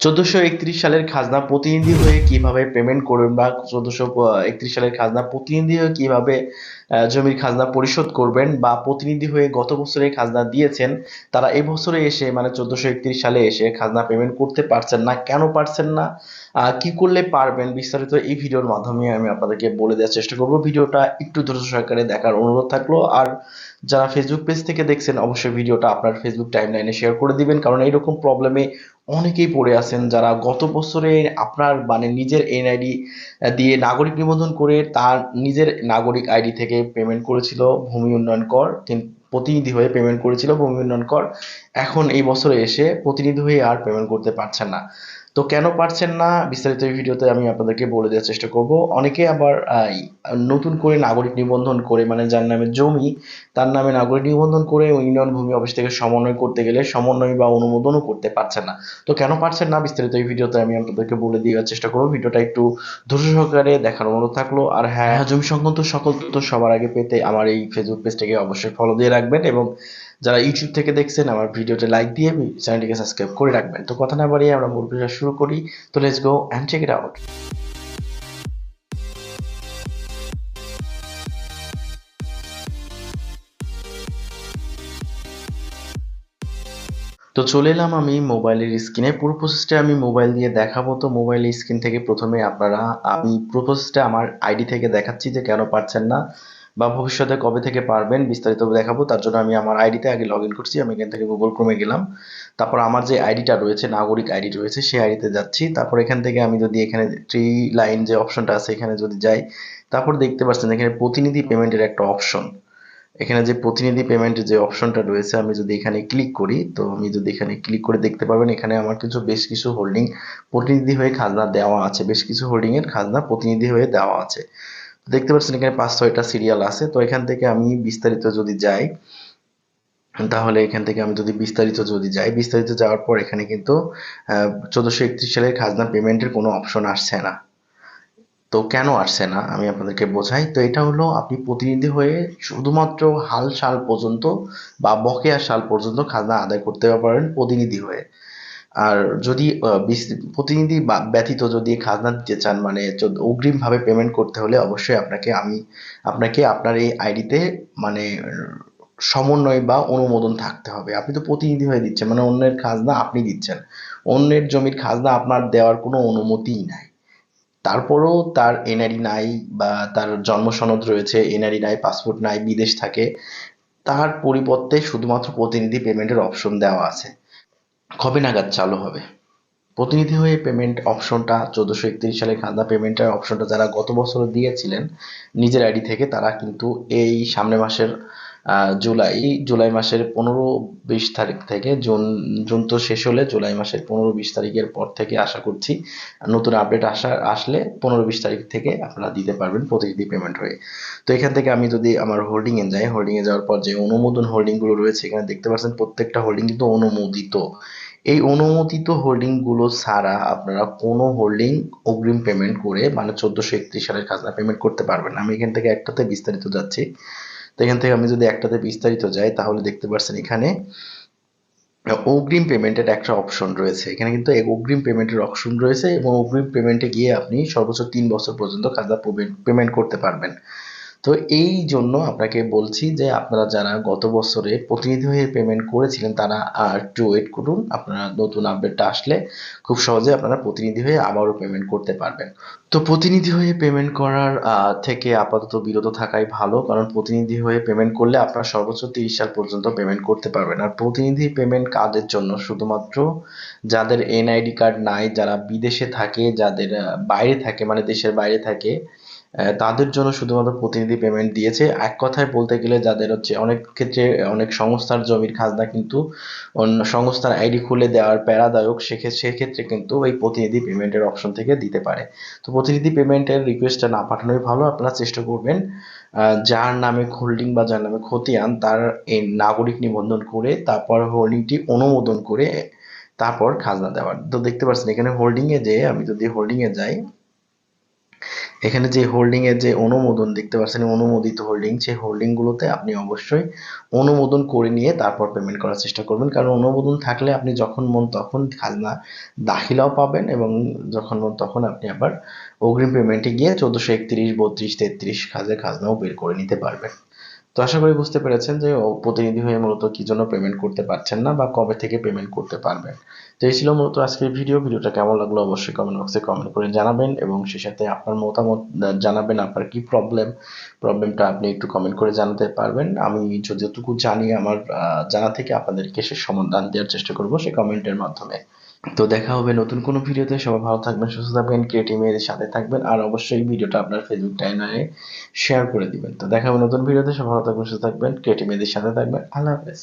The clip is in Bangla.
চোদ্দশো একত্রিশ সালের খাজনা প্রতিনিধি হয়ে কীভাবে পেমেন্ট করবেন বা চোদ্দশো একত্রিশ সালের খাজনা প্রতিনিধি হয়ে কীভাবে জমির খাজনা পরিশোধ করবেন বা প্রতিনিধি হয়ে গত বছরে খাজনা দিয়েছেন, তারা এই বছরে এসে মানে চোদ্দশো একত্রিশ সালে এসে খাজনা পেমেন্ট করতে পারছেন না, কেন পারছেন না কি করলে পারবেন বিস্তারিত এই ভিডিওর মাধ্যমে আমি আপনাদেরকে বলে দেওয়ার চেষ্টা করব। ভিডিওটা একটু ধৈর্য সহকারে দেখার অনুরোধ থাকল, আর যারা ফেসবুক পেজ থেকে দেখছেন, অবশ্যই ভিডিওটা আপনার ফেসবুক টাইমলাইনে শেয়ার করে দিবেন, কারণ এইরকম প্রবলেমে অনেকেই পড়ে আছেন যারা গত বছরে আপনার মানে নিজের এনআইডি দিয়ে নাগরিক নিবন্ধন করে তার নিজের নাগরিক আইডি থেকে পেমেন্ট করেছিল ভূমি উন্নয়ন কর প্রতিনিধি হয়ে পেমেন্ট করেছিল ভূমি উন্নয়ন কর। এখন এই বছরে এসে প্রতিনিধি হয়ে আর পেমেন্ট করতে পারছেন না। তো কেন পারছেন না? বিস্তারিত ভিডিওতে আমি আপনাদেরকে বলে দেওয়ার চেষ্টা করব। অনেকে আবার নতুন করে নাগরিক নিবন্ধন করে মানে যার নামে জমি, তার নামে নাগরিক নিবন্ধন করে ইউনিয়ন ভূমি অফিস থেকে সমন্বয় করতে গেলে সমন্বয় বা অনুমোদনও করতে পারছেন না। তো কেন পারছেন না? বিস্তারিত এই ভিডিওতে আমি আপনাদেরকে বলে দেওয়ার চেষ্টা করব। ভিডিওটা একটু ধৈর্য সহকারে দেখার অনুরোধ থাকল। আর হ্যাঁ জমি সংক্রান্ত সকল তথ্য সবার আগে পেতে আমার এই ফেসবুক পেজটাকে অবশ্যই ফলো দিয়ে রাখবেন এবং যারা ইউটিউব থেকে দেখছেন, আমার ভিডিওতে লাইক দিয়ে চ্যানেলটিকে সাবস্ক্রাইব করে রাখবেন। তো কথা না বাড়িয়ে আমরা মূল ভিডিও শুরু করি। তো let's go and check it out তো চলে এলাম আমি মোবাইলের স্ক্রিনে পুরো প্রসেসটা আমি মোবাইল দিয়ে দেখাবো। তো মোবাইলের স্ক্রিন থেকে প্রথমে আপনারা, আমি পুরো প্রসেসটা আমার আইডি থেকে দেখাচ্ছি যে কেন পারছেন না। বা ভবিষ্যতে কবে থেকে পারবেন বিস্তারিত দেখাবো, তার জন্য আমি আমার আইডিতে আগে লগ ইন করছি, আমি এখান থেকে গুগল ক্রোমে গেলাম। তারপর আমার যে আইডিটা রয়েছে, নাগরিক আইডি রয়েছে, সেই আইডিতে যাচ্ছি। তারপর এখান থেকে আমি যদি এখানে থ্রি লাইন যে অপশনটা আছে, এখানে যদি যাই, তারপর দেখতে পাচ্ছেন এখানে প্রতিনিধি পেমেন্টের একটা অপশন এখানে যে প্রতিনিধি পেমেন্টের যে অপশনটা রয়েছে, আমি যদি এখানে ক্লিক করি, তো আমি যদি এখানে ক্লিক করে দেখতে পারবেন, এখানে আমার কিছু, বেশ কিছু হোল্ডিং প্রতিনিধি হয়ে খাজনা দেওয়া আছে। বেশ কিছু হোল্ডিং এর খাজনা প্রতিনিধি হয়ে দেওয়া আছে। দেখতে পাচ্ছেন এখানে পাঁচ, ছয়টা সিরিয়াল আছে। তো এখান থেকে আমি বিস্তারিত যদি যাই, তাহলে এখান থেকে আমি যদি বিস্তারিত যদি যাই, বিস্তারিত যাওয়ার পর এখানে কিন্তু চোদ্দশো একত্রিশ সালের খাজনা পেমেন্টের কোনো অপশন আসছে না। তো কেন আসছে না? আমি আপনাদেরকে বোঝাই। তো এটা হলো আপনি প্রতিনিধি হয়ে শুধুমাত্র হাল সাল পর্যন্ত বা বকেয়া সাল পর্যন্ত খাজনা আদায় করতে পারেন প্রতিনিধি হয়ে। আর যদি প্রতিনিধি ব্যতীত যদি খাজনা দিতে চান মানে অগ্রিমভাবে পেমেন্ট করতে হলে অবশ্যই আপনাকে আমি, আপনাকে আপনার এই আইডিতে মানে সমন্বয় বা অনুমোদন থাকতে হবে। আপনি তো প্রতিনিধি হয়ে দিচ্ছেন মানে অন্যের খাজনা আপনি দিচ্ছেন। অন্যের জমির খাজনা আপনার দেওয়ার কোনো অনুমতিই নাই। তারপরেও তার এনআরই নাই বা তার জন্ম সনদ রয়েছে এনআরই নাই পাসপোর্ট নাই, বিদেশ থাকে, তার পরিবর্তে শুধুমাত্র প্রতিনিধি পেমেন্টের অপশন দেওয়া আছে। কবে নাগাদ চালু হবে? প্রতিনিধি হয়ে পেমেন্ট অপশনটা চোদ্দোশো একত্রিশ সালে খাজনা পেমেন্টের অপশনটা যারা গত বছর দিয়েছিলেন, নিজের আইডি থেকে তারা কিন্তু এই সামনে মাসের জুলাই জুলাই মাসের পনেরো বিশ তারিখ থেকে জুন জুন তো শেষ হলে জুলাই মাসের পনেরো বিশ তারিখের পর থেকে আশা করছি নতুন আপডেট আসা, আসলে পনেরো বিশ তারিখ থেকে আপনারা দিতে পারবেন প্রতিনিধি পেমেন্ট হয়ে। তো এখান থেকে আমি যদি আমার হোল্ডিং এ যাই হোল্ডিং এ যাওয়ার পর যে অনুমোদন হোল্ডিংগুলো রয়েছে এখানে দেখতে পাচ্ছেন প্রত্যেকটা হোল্ডিং কিন্তু অনুমোদিত। এই অনুমোদিত হোল্ডিংগুলো ছাড়া আপনারা কোনো হোল্ডিং অগ্রিম পেমেন্ট করে মানে চোদ্দশো একত্রিশ সালের খাজনা পেমেন্ট করতে পারবেন আমি এখান থেকে একটাতে বিস্তারিত যাচ্ছি। তো এখান থেকে আমি যদি একটাতে বিস্তারিত যাই, তাহলে দেখতে পাচ্ছেন এখানে, অগ্রিম পেমেন্টের একটা অপশন রয়েছে। এখানে কিন্তু অগ্রিম পেমেন্টের অপশন রয়েছে এবং অগ্রিম পেমেন্টে গিয়ে আপনি সর্বোচ্চ তিন বছর পর্যন্ত খাজনা পেমেন্ট করতে পারবেন। তো এই জন্য আপনাকে বলছি যে আপনারা যারা গত বছরে প্রতিনিধি হয়ে পেমেন্ট করেছিলেন, তারা আর একটু ওয়েট করুন। আপনারা নতুন আপডেটটা আসলে খুব সহজে আপনারা প্রতিনিধি হয়ে আবারও পেমেন্ট করতে পারবেন। তো প্রতিনিধি হয়ে পেমেন্ট করার থেকে আপাতত বিরত থাকাই ভালো, কারণ প্রতিনিধি হয়ে পেমেন্ট করলে আপনারা সর্বোচ্চ তিরিশ সাল পর্যন্ত পেমেন্ট করতে পারবেন। আর প্রতিনিধি পেমেন্ট কাজের জন্য? শুধুমাত্র যাদের এনআইডি কার্ড নাই, যারা বিদেশে থাকে, যাদের বাইরে থাকে মানে দেশের বাইরে থাকে তাদের জন্য শুধুমাত্র প্রতিনিধি পেমেন্ট দিয়েছে। এক কথায় বলতে গেলে যাদের হচ্ছে অনেক ক্ষেত্রে অনেক সংস্থার জমির খাজনা কিন্তু অন্য সংস্থার আইডি খুলে দেওয়ার প্যারাদায়ক সেক্ষেত্রে কিন্তু এই প্রতিনিধি পেমেন্টের অপশন থেকে দিতে পারে। তো প্রতিনিধি পেমেন্টের রিকোয়েস্টটা না পাঠানোই ভালো। আপনারা চেষ্টা করবেন যার নামে হোল্ডিং বা যার নামে খতিয়ান, তার এই নাগরিক নিবন্ধন করে, তারপর হোল্ডিংটি অনুমোদন করে, তারপর খাজনা দেওয়ার। তো দেখতে পাচ্ছেন, এখানে হোল্ডিং এ যে, আমি যদি হোল্ডিং এ যাই এখানে যে হোল্ডিং এর যে অনুমোদন দেখতে পাচ্ছেন, অনুমোদিত হোল্ডিং সেই হোল্ডিং গুলোতে আপনি অবশ্যই অনুমোদন করে নিয়ে তারপর পেমেন্ট করার চেষ্টা করবেন। কারণ অনুমোদন থাকলে আপনি যখন মন তখন খাজনা দাখিলাও পাবেন এবং যখন মন তখন আপনি আবার অগ্রিম পেমেন্টে গিয়ে চোদ্দোশো একত্রিশ, বত্রিশ, তেত্রিশ খাজের খাজনাও বের করে নিতে পারবেন। তো আশা করি বুঝতে পেরেছেন যে প্রতিনিধি হয়ে মূলত কি জন্য পেমেন্ট করতে পারছেন না বা কবে থেকে পেমেন্ট করতে পারবেন। তো এই ছিল মূলত আজকের ভিডিও ভিডিওটা কেমন লাগল অবশ্যই কমেন্ট বক্সে কমেন্ট করে জানাবেন এবং সেই সাথে আপনার মতামত জানাবেন, আপনার কি প্রবলেম প্রবলেমটা আপনি একটু কমেন্ট করে জানাতে পারবেন। আমি যতটুকু জানি আমার জানা থেকে আপনাদেরকে সে সমাধান দেওয়ার চেষ্টা করব সেই কমেন্টের মাধ্যমে। তো দেখা হবে নতুন কোনো ভিডিওতে। সবাই ভালো থাকবেন, সুস্থ থাকবেন ক্রিয়েটিভ মেয়েদের সাথে থাকবেন, আর অবশ্যই ভিডিওটা আপনার ফেসবুক টাইমলাইনে শেয়ার করে দিবেন। তো দেখা হবে নতুন ভিডিওতে, সবাই ভালো থাকবেন, সুস্থ থাকবেন ক্রিয়েটিভ মেয়েদের সাথে থাকবেন, আল্লাহ হাফেজ।